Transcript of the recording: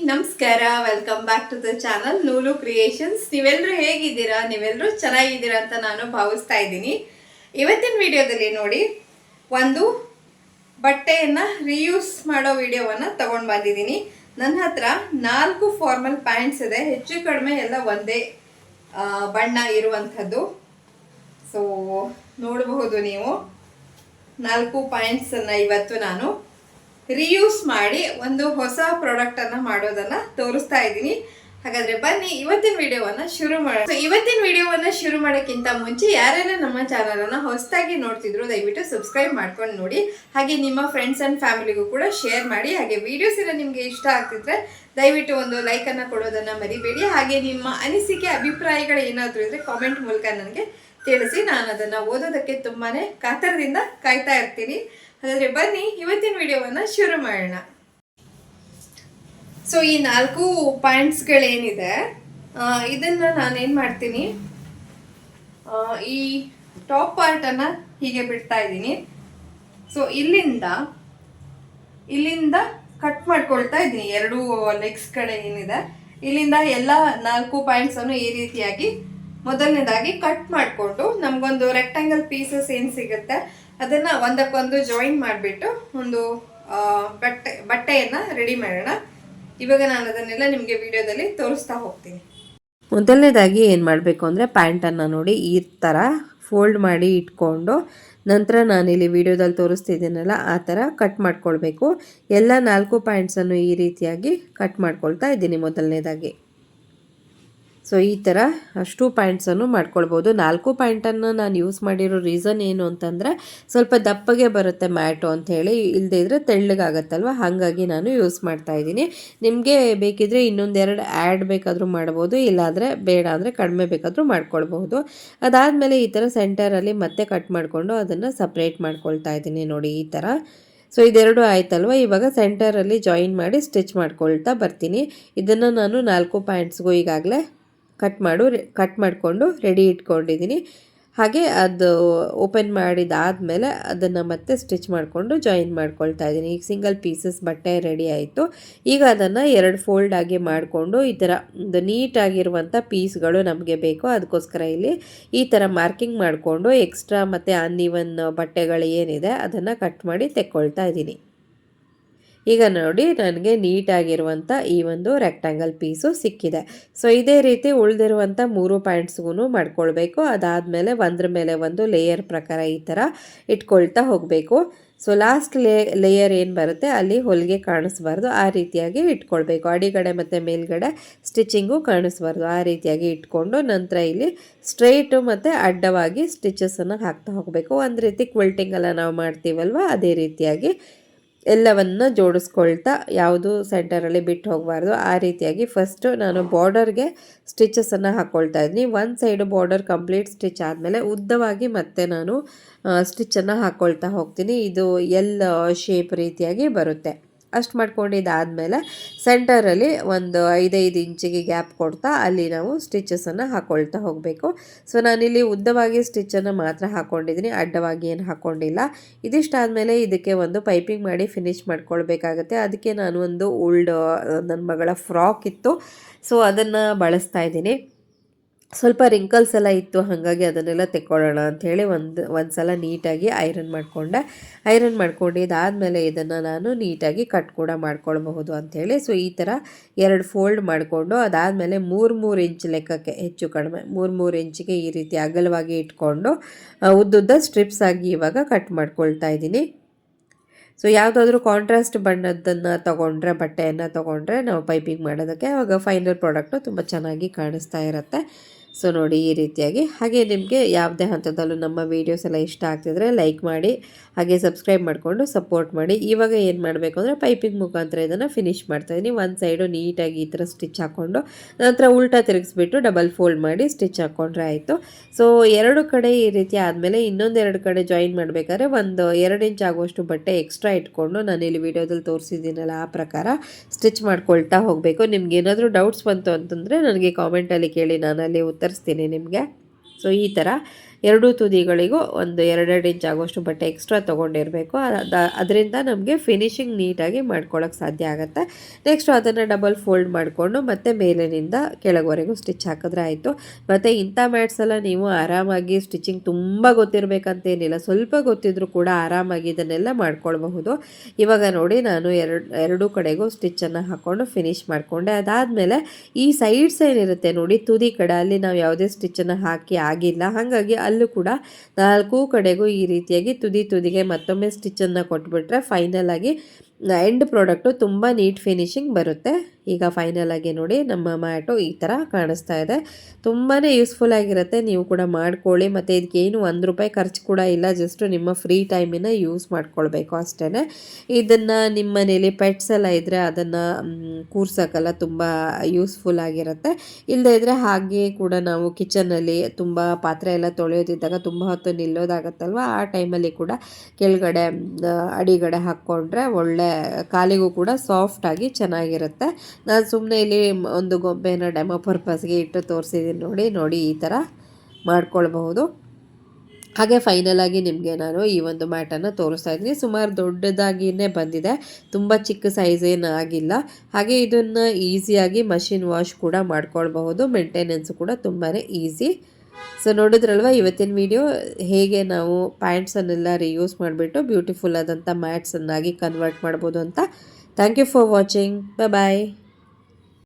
ನಮಸ್ಕಾರ welcome back to the channel Noolu creations ನೀವೆಲ್ಲರೂ ಹೇಗಿದ್ದೀರಾ? ನೀವೆಲ್ಲರೂ ಚೆನ್ನಾಗಿದ್ದೀರಾ ಅಂತ ನಾನು ಭಾವಿಸ್ತಾ ಇದ್ದೀನಿ. ಇವತ್ತಿನ ವಿಡಿಯೋದಲ್ಲಿ ನೋಡಿ, ಒಂದು ಬಟ್ಟೆಯನ್ನು ರಿಯೂಸ್ ಮಾಡೋ ವಿಡಿಯೋವನ್ನು ತಗೊಂಡು ಬಂದಿದ್ದೀನಿ. ನನ್ನ ಹತ್ರ ನಾಲ್ಕು ಫಾರ್ಮಲ್ ಪ್ಯಾಂಟ್ಸ್ ಇದೆ. ಹೆಚ್ಚು ಕಡಿಮೆ ಎಲ್ಲ ಒಂದೇ ಬಣ್ಣ ಇರುವಂಥದ್ದು. ಸೊ ನೋಡಬಹುದು ನೀವು. ನಾಲ್ಕು ಪಾಯಿಂಟ್ಸನ್ನು ಇವತ್ತು ನಾನು ರಿಯೂಸ್ ಮಾಡಿ ಒಂದು ಹೊಸ ಪ್ರಾಡಕ್ಟನ್ನು ಮಾಡೋದನ್ನು ತೋರಿಸ್ತಾ ಇದ್ದೀನಿ. ಹಾಗಾದ್ರೆ ಬನ್ನಿ, ಇವತ್ತಿನ ವಿಡಿಯೋವನ್ನ ಶುರು ಮಾಡೋಣ ಸೊ ಇವತ್ತಿನ ವಿಡಿಯೋವನ್ನ ಶುರು ಮಾಡೋಕ್ಕಿಂತ ಮುಂಚೆ ಯಾರೆಲ್ಲ ನಮ್ಮ ಚಾನಲನ್ನು ಹೊಸದಾಗಿ ನೋಡ್ತಿದ್ರು, ದಯವಿಟ್ಟು ಸಬ್ಸ್ಕ್ರೈಬ್ ಮಾಡ್ಕೊಂಡು ನೋಡಿ. ಹಾಗೆ ನಿಮ್ಮ ಫ್ರೆಂಡ್ಸ್ ಅಂಡ್ ಫ್ಯಾಮಿಲಿಗೂ ಕೂಡ ಶೇರ್ ಮಾಡಿ. ಹಾಗೆ ವಿಡಿಯೋಸ್ ಎಲ್ಲ ನಿಮಗೆ ಇಷ್ಟ ಆಗ್ತಿದ್ರೆ ದಯವಿಟ್ಟು ಒಂದು ಲೈಕ್ ಅನ್ನ ಕೊಡೋದನ್ನ ಮರಿಬೇಡಿ. ಹಾಗೆ ನಿಮ್ಮ ಅನಿಸಿಕೆ, ಅಭಿಪ್ರಾಯಗಳು ಏನಾದರೂ ಇದ್ರೆ ಕಾಮೆಂಟ್ ಮೂಲಕ ನನಗೆ ತಿಳಿಸಿ ನಾನು ಅದನ್ನು ಓದೋದಕ್ಕೆ ತುಂಬಾ ಕಾತರದಿಂದ ಕಾಯ್ತಾ ಇರ್ತೀನಿ. ಹಾಗಾದರೆ ಬನ್ನಿ, ಇವತ್ತಿನ ವಿಡಿಯೋವನ್ನು ಶುರು ಮಾಡೋಣ. ಸೊ ಈ ನಾಲ್ಕು ಪಾಯಿಂಟ್ಸ್ಗಳೇನಿದೆ ಇದನ್ನು ನಾನೇನು ಮಾಡ್ತೀನಿ? ಈ ಟಾಪ್ ಪಾರ್ಟನ್ನು ಹೀಗೆ ಬಿಡ್ತಾ ಇದ್ದೀನಿ. ಸೊ ಇಲ್ಲಿಂದ ಇಲ್ಲಿಂದ ಕಟ್ ಮಾಡ್ಕೊಳ್ತಾ ಇದ್ದೀನಿ. ಎರಡು ಲೆಗ್ಸ್ ಕಡೆ ಏನಿದೆ. ಇಲ್ಲಿಂದ ಎಲ್ಲ ನಾಲ್ಕು ಪಾಯಿಂಟ್ಸನ್ನು ಈ ರೀತಿಯಾಗಿ ಮೊದಲನೇದಾಗಿ ಕಟ್ ಮಾಡಿಕೊಂಡು ನಮಗೊಂದು ರೆಕ್ಟಾಂಗಲ್ ಪೀಸಸ್ ಏನು ಸಿಗುತ್ತೆ, ಅದನ್ನು ಒಂದಕ್ಕೊಂದು ಜಾಯಿನ್ ಮಾಡಿಬಿಟ್ಟು ಒಂದು ಬಟ್ಟೆ, ಬಟ್ಟೆಯನ್ನು ರೆಡಿ ಮಾಡೋಣ. ಇವಾಗ ನಾನು ಅದನ್ನೆಲ್ಲ ನಿಮಗೆ ವಿಡಿಯೋದಲ್ಲಿ ತೋರಿಸ್ತಾ ಹೋಗ್ತೀನಿ. ಮೊದಲನೇದಾಗಿ ಏನು ಮಾಡಬೇಕು ಅಂದರೆ ಪ್ಯಾಂಟನ್ನು ನೋಡಿ ಈ ಥರ ಫೋಲ್ಡ್ ಮಾಡಿ ಇಟ್ಕೊಂಡು, ನಂತರ ನಾನಿಲ್ಲಿ ವಿಡಿಯೋದಲ್ಲಿ ತೋರಿಸ್ತಿದ್ದೀನಲ್ಲ ಆ ಥರ ಕಟ್ ಮಾಡ್ಕೊಳ್ಬೇಕು. ಎಲ್ಲ ನಾಲ್ಕು ಪ್ಯಾಂಟ್ಸನ್ನು ಈ ರೀತಿಯಾಗಿ ಕಟ್ ಮಾಡ್ಕೊಳ್ತಾ ಇದ್ದೀನಿ ಮೊದಲನೇದಾಗಿ. ಸೊ ಈ ಥರ ಅಷ್ಟು ಪಾಯಿಂಟ್ಸನ್ನು ಮಾಡ್ಕೊಳ್ಬೋದು. ನಾಲ್ಕು ಪಾಯಿಂಟನ್ನು ನಾನು ಯೂಸ್ ಮಾಡಿರೋ ರೀಸನ್ ಏನು ಅಂತಂದರೆ ಸ್ವಲ್ಪ ದಪ್ಪಗೆ ಬರುತ್ತೆ ಮ್ಯಾಟು ಅಂತ ಹೇಳಿ ಇಲ್ಲದೇ ಇದ್ದರೆ ತೆಳ್ಳಗಾಗತ್ತಲ್ವ? ಹಾಗಾಗಿ ನಾನು ಯೂಸ್ ಮಾಡ್ತಾ ಇದ್ದೀನಿ. ನಿಮಗೆ ಬೇಕಿದ್ರೆ ಇನ್ನೊಂದೆರಡು ಆ್ಯಡ್ ಬೇಕಾದರೂ ಮಾಡ್ಬೋದು, ಇಲ್ಲಾಂದರೆ ಬೇಡ ಅಂದರೆ ಕಡಿಮೆ ಬೇಕಾದರೂ ಮಾಡ್ಕೊಳ್ಬಹುದು. ಅದಾದಮೇಲೆ ಈ ಥರ ಸೆಂಟರಲ್ಲಿ ಮತ್ತೆ ಕಟ್ ಮಾಡಿಕೊಂಡು ಅದನ್ನು ಸಪ್ರೇಟ್ ಮಾಡ್ಕೊಳ್ತಾ ಇದ್ದೀನಿ ನೋಡಿ ಈ ಥರ ಸೊ ಇದೆರಡು ಆಯ್ತಲ್ವ? ಇವಾಗ ಸೆಂಟರಲ್ಲಿ ಜಾಯಿನ್ ಮಾಡಿ ಸ್ಟಿಚ್ ಮಾಡ್ಕೊಳ್ತಾ ಬರ್ತೀನಿ. ಇದನ್ನು ನಾನು ನಾಲ್ಕು ಪಾಯಿಂಟ್ಸ್ಗೂ ಈಗಾಗಲೇ ಕಟ್ ಮಾಡು ಕಟ್ ಮಾಡಿಕೊಂಡು ರೆಡಿ ಇಟ್ಕೊಂಡಿದ್ದೀನಿ. ಹಾಗೆ ಅದು ಓಪನ್ ಮಾಡಿದಾದಮೇಲೆ ಅದನ್ನು ಮತ್ತೆ ಸ್ಟಿಚ್ ಮಾಡಿಕೊಂಡು ಜಾಯಿನ್ ಮಾಡ್ಕೊಳ್ತಾ ಇದ್ದೀನಿ. ಈಗ ಸಿಂಗಲ್ ಪೀಸಸ್ ಬಟ್ಟೆ ರೆಡಿ ಆಯಿತು. ಈಗ ಅದನ್ನು ಎರಡು ಫೋಲ್ಡ್ ಆಗಿ ಮಾಡಿಕೊಂಡು ಈ ಥರ ಒಂದು ನೀಟಾಗಿರುವಂಥ ಪೀಸ್ಗಳು ನಮಗೆ ಬೇಕು. ಅದಕ್ಕೋಸ್ಕರ ಇಲ್ಲಿ ಈ ಥರ ಮಾರ್ಕಿಂಗ್ ಮಾಡಿಕೊಂಡು ಎಕ್ಸ್ಟ್ರಾ ಮತ್ತು ಅನ್ಇವನ್ ಬಟ್ಟೆಗಳು ಏನಿದೆ ಅದನ್ನು ಕಟ್ ಮಾಡಿ ತೆಕ್ಕೊಳ್ತಾ ಇದ್ದೀನಿ. ಈಗ ನೋಡಿ ನನಗೆ ನೀಟಾಗಿರುವಂಥ ಈ ಒಂದು ರೆಕ್ಟ್ಯಾಂಗಲ್ ಪೀಸು ಸಿಕ್ಕಿದೆ. ಸೊ ಇದೇ ರೀತಿ ಉಳಿದಿರುವಂಥ ಮೂರು ಪಾಯಿಂಟ್ಸ್ಗೂ ಮಾಡ್ಕೊಳ್ಬೇಕು. ಅದಾದಮೇಲೆ ಒಂದ್ರ ಮೇಲೆ ಒಂದು ಲೇಯರ್ ಪ್ರಕಾರ ಈ ಥರ ಇಟ್ಕೊಳ್ತಾ ಹೋಗಬೇಕು. ಸೊ ಲಾಸ್ಟ್ ಲೇ ಲೇಯರ್ ಏನು ಬರುತ್ತೆ? ಅಲ್ಲಿ ಹೊಲಿಗೆ ಕಾಣಿಸ್ಬಾರ್ದು. ಆ ರೀತಿಯಾಗಿ ಇಟ್ಕೊಳ್ಬೇಕು. ಅಡಿಗಡೆ ಮತ್ತು ಮೇಲ್ಗಡೆ ಸ್ಟಿಚಿಂಗು ಕಾಣಿಸ್ಬಾರ್ದು. ಆ ರೀತಿಯಾಗಿ ಇಟ್ಕೊಂಡು ನಂತರ ಇಲ್ಲಿ ಸ್ಟ್ರೈಟು ಮತ್ತು ಅಡ್ಡವಾಗಿ ಸ್ಟಿಚಸನ್ನು ಹಾಕ್ತಾ ಹೋಗಬೇಕು. ಒಂದು ರೀತಿ ಕ್ವಿಲ್ಟಿಂಗ್ ಎಲ್ಲ ನಾವು ಮಾಡ್ತೀವಲ್ವ? ಅದೇ ರೀತಿಯಾಗಿ ಎಲ್ಲವನ್ನು ಜೋಡಿಸ್ಕೊಳ್ತಾ ಯಾವುದು ಸೆಂಟರಲ್ಲಿ ಬಿಟ್ಟು ಹೋಗಬಾರ್ದು. ಆ ರೀತಿಯಾಗಿ ಫಸ್ಟು ನಾನು ಬಾರ್ಡರ್ಗೆ ಸ್ಟಿಚಸನ್ನು ಹಾಕ್ಕೊಳ್ತಾ ಇದ್ದೀನಿ. ಒಂದು ಸೈಡು ಬಾರ್ಡರ್ ಕಂಪ್ಲೀಟ್ ಸ್ಟಿಚ್ ಆದಮೇಲೆ ಉದ್ದವಾಗಿ ಮತ್ತೆ ನಾನು ಸ್ಟಿಚ್ಚನ್ನು ಹಾಕ್ಕೊಳ್ತಾ ಹೋಗ್ತೀನಿ. ಇದು ಎಲ್ ಶೇಪ್ ರೀತಿಯಾಗಿ ಬರುತ್ತೆ. ಅಷ್ಟು ಮಾಡ್ಕೊಂಡಿದ್ದಾದಮೇಲೆ ಸೆಂಟರಲ್ಲಿ ಒಂದು ಐದೈದು ಇಂಚಿಗೆ ಗ್ಯಾಪ್ ಕೊಡ್ತಾ ಅಲ್ಲಿ ನಾವು ಸ್ಟಿಚಸನ್ನು ಹಾಕ್ಕೊಳ್ತಾ ಹೋಗಬೇಕು. ಸೊ ನಾನಿಲ್ಲಿ ಉದ್ದವಾಗಿ ಸ್ಟಿಚ್ಚನ್ನು ಮಾತ್ರ ಹಾಕ್ಕೊಂಡಿದ್ದೀನಿ ಅಡ್ಡವಾಗಿ ಏನು ಹಾಕ್ಕೊಂಡಿಲ್ಲ ಇದಿಷ್ಟಾದಮೇಲೆ ಇದಕ್ಕೆ ಒಂದು ಪೈಪಿಂಗ್ ಮಾಡಿ ಫಿನಿಶ್ ಮಾಡ್ಕೊಳ್ಬೇಕಾಗತ್ತೆ. ಅದಕ್ಕೆ ನಾನು ಒಂದು ಓಲ್ಡ್ ನನ್ನ ಮಗಳ ಫ್ರಾಕ್ ಇತ್ತು. ಸೊ ಅದನ್ನು ಬಳಸ್ತಾ ಇದ್ದೀನಿ. ಸ್ವಲ್ಪ ರಿಂಕಲ್ಸ್ ಎಲ್ಲ ಇತ್ತು, ಹಾಗಾಗಿ ಅದನ್ನೆಲ್ಲ ತೆಕ್ಕೊಳ್ಳೋಣ ಅಂಥೇಳಿ ಒಂದು ಒಂದು ಸಲ ನೀಟಾಗಿ ಐರನ್ ಮಾಡಿಕೊಂಡೆ. ಐರನ್ ಮಾಡ್ಕೊಂಡು ಇದಾದಮೇಲೆ ಇದನ್ನು ನಾನು ನೀಟಾಗಿ ಕಟ್ ಕೂಡ ಮಾಡ್ಕೊಳ್ಬಹುದು ಅಂಥೇಳಿ. ಸೊ ಈ ಥರ ಎರಡು ಫೋಲ್ಡ್ ಮಾಡಿಕೊಂಡು ಅದಾದಮೇಲೆ ಮೂರು ಮೂರು ಇಂಚ್ ಲೆಕ್ಕಕ್ಕೆ ಹೆಚ್ಚು ಕಡಿಮೆ, ಮೂರು ಮೂರು ಇಂಚಿಗೆ ಈ ರೀತಿ ಅಗಲವಾಗಿ ಇಟ್ಕೊಂಡು ಉದ್ದುದ್ದ ಸ್ಟ್ರಿಪ್ಸ್ ಆಗಿ ಇವಾಗ ಕಟ್ ಮಾಡ್ಕೊಳ್ತಾ ಇದ್ದೀನಿ. ಸೊ ಯಾವುದಾದ್ರೂ ಕಾಂಟ್ರಾಸ್ಟ್ ಬಣ್ಣದನ್ನು ತೊಗೊಂಡ್ರೆ, ಬಟ್ಟೆಯನ್ನು ತೊಗೊಂಡ್ರೆ ನಾವು ಪೈಪಿಂಗ್ ಮಾಡೋದಕ್ಕೆ ಆವಾಗ ಫೈನಲ್ ಪ್ರಾಡಕ್ಟು ತುಂಬ ಚೆನ್ನಾಗಿ ಕಾಣಿಸ್ತಾ ಇರುತ್ತೆ. ಸೊ ನೋಡಿ ಈ ರೀತಿಯಾಗಿ. ಹಾಗೆ ನಿಮಗೆ ಯಾವುದೇ ಹಂತದಲ್ಲೂ ನಮ್ಮ ವೀಡಿಯೋಸ್ ಎಲ್ಲ ಇಷ್ಟ ಆಗ್ತಿದ್ರೆ ಲೈಕ್ ಮಾಡಿ, ಹಾಗೆ ಸಬ್ಸ್ಕ್ರೈಬ್ ಮಾಡಿಕೊಂಡು ಸಪೋರ್ಟ್ ಮಾಡಿ. ಇವಾಗ ಏನು ಮಾಡಬೇಕು ಅಂದರೆ ಪೈಪಿಂಗ್ ಮುಖಾಂತರ ಇದನ್ನು ಫಿನಿಶ್ ಮಾಡ್ತಾಯಿದ್ದೀನಿ ಒಂದು ಸೈಡು ನೀಟಾಗಿ ಈ ಥರ ಸ್ಟಿಚ್ ಹಾಕ್ಕೊಂಡು ನಂತರ ಉಲ್ಟಾ ತಿರುಗಿಸ್ಬಿಟ್ಟು ಡಬಲ್ ಫೋಲ್ಡ್ ಮಾಡಿ ಸ್ಟಿಚ್ ಹಾಕ್ಕೊಂಡ್ರೆ ಆಯಿತು. ಸೊ ಎರಡು ಕಡೆ ಈ ರೀತಿ ಆದಮೇಲೆ ಇನ್ನೊಂದು ಎರಡು ಕಡೆ ಜಾಯಿನ್ ಮಾಡಬೇಕಾದ್ರೆ ಒಂದು ಎರಡು ಇಂಚ್ ಆಗುವಷ್ಟು ಬಟ್ಟೆ ಎಕ್ಸ್ಟ್ರಾ ಇಟ್ಕೊಂಡು ನಾನು ಇಲ್ಲಿ ವಿಡಿಯೋದಲ್ಲಿ ತೋರಿಸಿದ್ದೀನಲ್ಲ ಆ ಪ್ರಕಾರ ಸ್ಟಿಚ್ ಮಾಡ್ಕೊಳ್ತಾ ಹೋಗಬೇಕು. ನಿಮ್ಗೆ ಏನಾದರೂ ಡೌಟ್ಸ್ ಬಂತು ಅಂತಂದರೆ ನನಗೆ ಕಾಮೆಂಟಲ್ಲಿ ಕೇಳಿ. ನಾನು ಅಲ್ಲಿ ಉತ್ತರಿಸ್ತೀನಿ ನಿಮಗೆ. ಸೊ ಈ ಥರ ಎರಡೂ ತುದಿಗಳಿಗೂ ಒಂದು ಎರಡೆರಡು ಇಂಚ್ ಆಗುವಷ್ಟು ಬಟ್ಟೆ ಎಕ್ಸ್ಟ್ರಾ ತೊಗೊಂಡಿರಬೇಕು. ಅದರಿಂದ ನಮಗೆ ಫಿನಿಶಿಂಗ್ ನೀಟಾಗಿ ಮಾಡ್ಕೊಳ್ಳೋಕೆ ಸಾಧ್ಯ ಆಗುತ್ತೆ. ನೆಕ್ಸ್ಟ್ ಅದನ್ನು ಡಬಲ್ ಫೋಲ್ಡ್ ಮಾಡಿಕೊಂಡು ಮತ್ತೆ ಮೇಲಿನಿಂದ ಕೆಳಗೆವರೆಗೂ ಸ್ಟಿಚ್ ಹಾಕಿದ್ರೆ ಆಯಿತು. ಮತ್ತು ಇಂಥ ಮ್ಯಾಟ್ಸ್ ಎಲ್ಲ ನೀವು ಆರಾಮಾಗಿ ಸ್ಟಿಚಿಂಗ್ ತುಂಬ ಗೊತ್ತಿರಬೇಕಂತೇನಿಲ್ಲ. ಸ್ವಲ್ಪ ಗೊತ್ತಿದ್ರೂ ಕೂಡ ಆರಾಮಾಗಿ ಇದನ್ನೆಲ್ಲ ಮಾಡ್ಕೊಳ್ಬಹುದು. ಇವಾಗ ನೋಡಿ ನಾನು ಎರಡು, ಎರಡೂ ಕಡೆಗೂ ಸ್ಟಿಚ್ಚನ್ನು ಹಾಕ್ಕೊಂಡು ಫಿನಿಶ್ ಮಾಡಿಕೊಂಡೆ. ಅದಾದಮೇಲೆ ಈ ಸೈಡ್ಸ್ ಏನಿರುತ್ತೆ ನೋಡಿ ತುದಿ ಕಡೆ. ಅಲ್ಲಿ ನಾವು ಯಾವುದೇ ಸ್ಟಿಚ್ಚನ್ನು ಹಾಕಿ ಆಗಿಲ್ಲ. ಹಾಗಾಗಿ ಕೂಡ ನಾಲ್ಕು ಕಡೆಗೂ ಈ ರೀತಿಯಾಗಿ ತುದಿ ತುದಿಗೆ ಮತ್ತೊಮ್ಮೆ ಸ್ಟಿಚ್ಚನ್ನು ಕೊಟ್ಬಿಟ್ರೆ ಫೈನಲ್ ಆಗಿ ಎಂಡ್ ಪ್ರಾಡಕ್ಟು ತುಂಬ ನೀಟ್ ಫಿನಿಶಿಂಗ್ ಬರುತ್ತೆ. ಈಗ ಫೈನಲ್ ಆಗಿ ನೋಡಿ ನಮ್ಮ ಮ್ಯಾಟು ಈ ಥರ ಕಾಣಿಸ್ತಾ ಇದೆ. ತುಂಬಾ ಯೂಸ್ಫುಲ್ ಆಗಿರುತ್ತೆ. ನೀವು ಕೂಡ ಮಾಡ್ಕೊಳ್ಳಿ. ಮತ್ತು ಇದಕ್ಕೇನು ಒಂದು ರೂಪಾಯಿ ಖರ್ಚು ಕೂಡ ಇಲ್ಲ. ಜಸ್ಟು ನಿಮ್ಮ ಫ್ರೀ ಟೈಮಿನ ಯೂಸ್ ಮಾಡ್ಕೊಳ್ಬೇಕು ಅಷ್ಟೇ ಇದನ್ನು ನಿಮ್ಮ ಮನೇಲಿ ಪೆಟ್ಸ್ ಎಲ್ಲ ಇದ್ದರೆ ಅದನ್ನು ಕೂರ್ಸೋಕ್ಕೆಲ್ಲ ತುಂಬ ಯೂಸ್ಫುಲ್ ಆಗಿರುತ್ತೆ. ಇಲ್ಲದೇ ಇದ್ದರೆ ಹಾಗೆ ಕೂಡ ನಾವು ಕಿಚನಲ್ಲಿ ತುಂಬ ಪಾತ್ರೆ ಎಲ್ಲ ತೊಳೆಯೋದಿದ್ದಾಗ ತುಂಬ ಹೊತ್ತು ನಿಲ್ಲೋದಾಗತ್ತಲ್ವ? ಆ ಟೈಮಲ್ಲಿ ಕೂಡ ಕೆಳಗಡೆ ಅಡಿಗಡೆ ಹಾಕ್ಕೊಂಡ್ರೆ ಒಳ್ಳೆ ಕಾಲಿಗೂ ಕೂಡ ಸಾಫ್ಟಾಗಿ ಚೆನ್ನಾಗಿರುತ್ತೆ. ನಾನು ಸುಮ್ಮನೆ ಇಲ್ಲಿ ಒಂದು ಗೊಂಬೆಯನ್ನು ಡೆಮೋ ಪರ್ಪಸ್ಗೆ ಇಟ್ಟು ತೋರಿಸಿದ್ದೀನಿ ನೋಡಿ ನೋಡಿ ಈ ಥರ ಮಾಡ್ಕೊಳ್ಬಹುದು. ಹಾಗೆ ಫೈನಲಾಗಿ ನಿಮಗೆ ನಾನು ಈ ಒಂದು ಮ್ಯಾಟನ್ನು ತೋರಿಸ್ತಾ ಇದ್ದೀನಿ. ಸುಮಾರು ದೊಡ್ಡದಾಗಿಯೇ ಬಂದಿದೆ. ತುಂಬ ಚಿಕ್ಕ ಸೈಜ್ ಏನು ಆಗಿಲ್ಲ. ಹಾಗೆ ಇದನ್ನು ಈಸಿಯಾಗಿ ಮಷಿನ್ ವಾಶ್ ಕೂಡ ಮಾಡ್ಕೊಳ್ಬಹುದು. ಮೇಂಟೆನೆನ್ಸ್ ಕೂಡ ತುಂಬಾ ಈಸಿ ಸೊ ನೋಡಿದ್ರಲ್ವ, ಇವತ್ತಿನ ವಿಡಿಯೋ ಹೇಗೆ ನಾವು ಪ್ಯಾಂಟ್ಸನ್ನೆಲ್ಲ ರಿಯೂಸ್ ಮಾಡಿಬಿಟ್ಟು ಬ್ಯೂಟಿಫುಲ್ ಆದಂಥ ಮ್ಯಾಟ್ಸನ್ನಾಗಿ ಕನ್ವರ್ಟ್ ಮಾಡ್ಬೋದು ಅಂತ. Thank you for watching bye